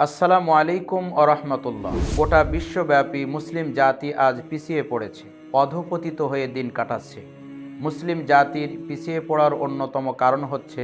আসসালামু আলাইকুম আরহামতুল্লাহ গোটা বিশ্বব্যাপী মুসলিম জাতি আজ পিছিয়ে পড়েছে, অধপতিত হয়ে দিন কাটাচ্ছে। মুসলিম জাতির পিছিয়ে পড়ার অন্যতম কারণ হচ্ছে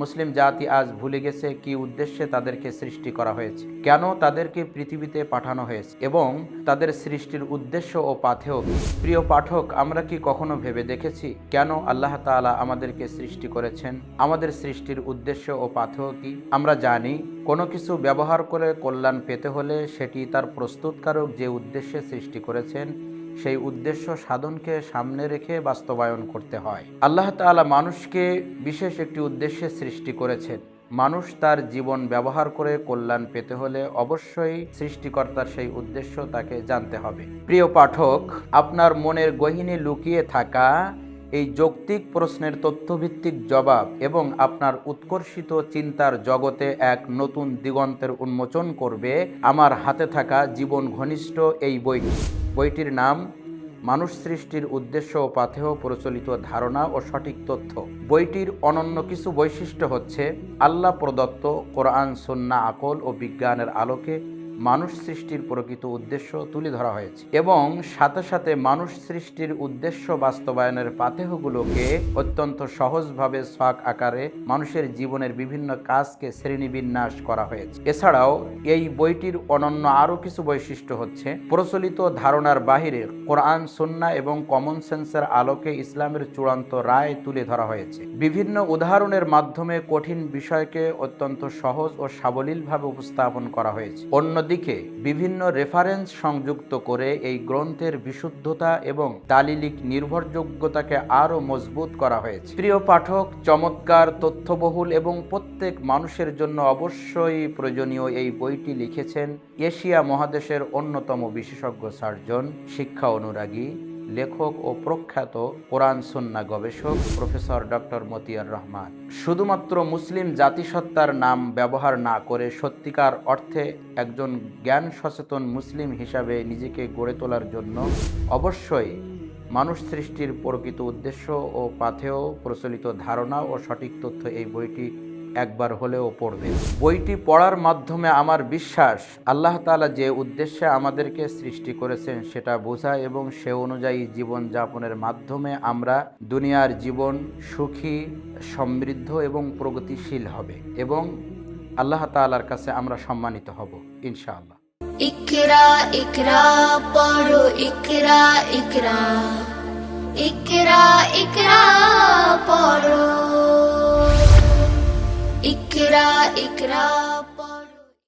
মুসলিম জাতি আজ ভুলে গেছে কি উদ্দেশ্যে তাদেরকে সৃষ্টি করা হয়েছে। কেন তাদেরকে পৃথিবীতে পাঠানো হয়েছে এবং তাদের সৃষ্টির উদ্দেশ্য ও পাথেয় কি? প্রিয় পাঠক, আমরা কি কখনো ভেবে দেখেছি কেন আল্লাহ তাআলা আমাদেরকে সৃষ্টি করেছেন? আমাদের সৃষ্টির উদ্দেশ্য ও পাথেয় কি? আমরা জানি কোনো কিছু ব্যবহার করে কল্যাণ পেতে হলে সেটি তার প্রস্তুতকারক যে উদ্দেশ্যে সৃষ্টি করেছেন সেই উদ্দেশ্য সাধনকে সামনে রেখে বাস্তবায়ন করতে হয়। আল্লাহ তাআলা মানুষকে বিশেষ একটি উদ্দেশ্যে সৃষ্টি করেছেন। মানুষ তার জীবন ব্যবহার করে কল্যাণ পেতে হলে অবশ্যই সৃষ্টিকর্তার সেই উদ্দেশ্য তাকে জানতে হবে। প্রিয় পাঠক, আপনার মনের গহিনে লুকিয়ে থাকা এই যৌক্তিক প্রশ্নের তথ্যভিত্তিক জবাব এবং আপনার উৎকর্ষিত চিন্তার জগতে এক নতুন দিগন্তের উন্মোচন করবে আমার হাতে থাকা জীবন ঘনিষ্ঠ এই বইটি। বইটির নাম, মানুষ সৃষ্টির উদ্দেশ্য ও পাথেহ প্রচলিত ধারণা ও সঠিক তথ্য বইটির অনন্য কিছু বৈশিষ্ট্য হচ্ছে, আল্লাহ প্রদত্ত কোরআন সন্না আকল ও বিজ্ঞানের আলোকে মানুষ সৃষ্টির প্রকৃত উদ্দেশ্য তুলে ধরা হয়েছে এবং সাথে সাথে মানুষ সৃষ্টির উদ্দেশ্য বাস্তবায়নের পাথেয়গুলোকে অত্যন্ত সহজভাবে শখ আকারে মানুষের জীবনের বিভিন্ন কাজকে শ্রেণীবিন্যাস করা হয়েছে। এছাড়াও এই বইটির অনন্য আরও কিছু বৈশিষ্ট্য হচ্ছে, প্রচলিত ধারণার বাহিরে কোরআন, সন্না এবং কমন সেন্সের আলোকে ইসলামের চূড়ান্ত রায় তুলে ধরা হয়েছে। বিভিন্ন উদাহরণের মাধ্যমে কঠিন বিষয়কে অত্যন্ত সহজ ও সাবলীলভাবে উপস্থাপন করা হয়েছে। অন্যদিকে বিভিন্ন রেফারেন্স সংযুক্ত করে এই গ্রন্থের বিশুদ্ধতা এবং তালিলিক নির্ভরযোগ্যতাকে আরও মজবুত করা হয়েছে। প্রিয় পাঠক, চমৎকার, তথ্যবহুল এবং প্রত্যেক মানুষের জন্য অবশ্যই প্রয়োজনীয় এই বইটি লিখেছেন এশিয়া মহাদেশের অন্যতম বিশেষজ্ঞ সার্জন, শিক্ষা অনুরাগী লেখক ও প্রখ্যাত কোরআন সন্না গবেষক প্রফেসর ডক্টর মতিয়ার রহমান। শুধুমাত্র মুসলিম জাতিসত্তার নাম ব্যবহার না করে সত্যিকার অর্থে একজন জ্ঞান সচেতন মুসলিম হিসাবে নিজেকে গড়ে তোলার জন্য অবশ্যই মানুষ সৃষ্টির প্রকৃত উদ্দেশ্য ও পাথেয় প্রচলিত ধারণা ও সঠিক তথ্য এই বইটি একবার হলেও পড়বে। বইটি পড়ার মাধ্যমে আমার বিশ্বাস, আল্লাহ তাআলা যে উদ্দেশ্যে আমাদেরকে সৃষ্টি করেছেন সেটা বোঝা এবং সে অনুযায়ী জীবন যাপনের মাধ্যমে আমরা দুনিয়ার জীবন সুখী, সমৃদ্ধ এবং প্রগতিশীল হবে এবং আল্লাহ তালার কাছে আমরা সম্মানিত হব, ইনশাআল্লাহ। ইকরা ইকরা, পড়ো, ইকরা ইকরা। ইকরা ইকরা, পড়ো। ইকরা ইকরা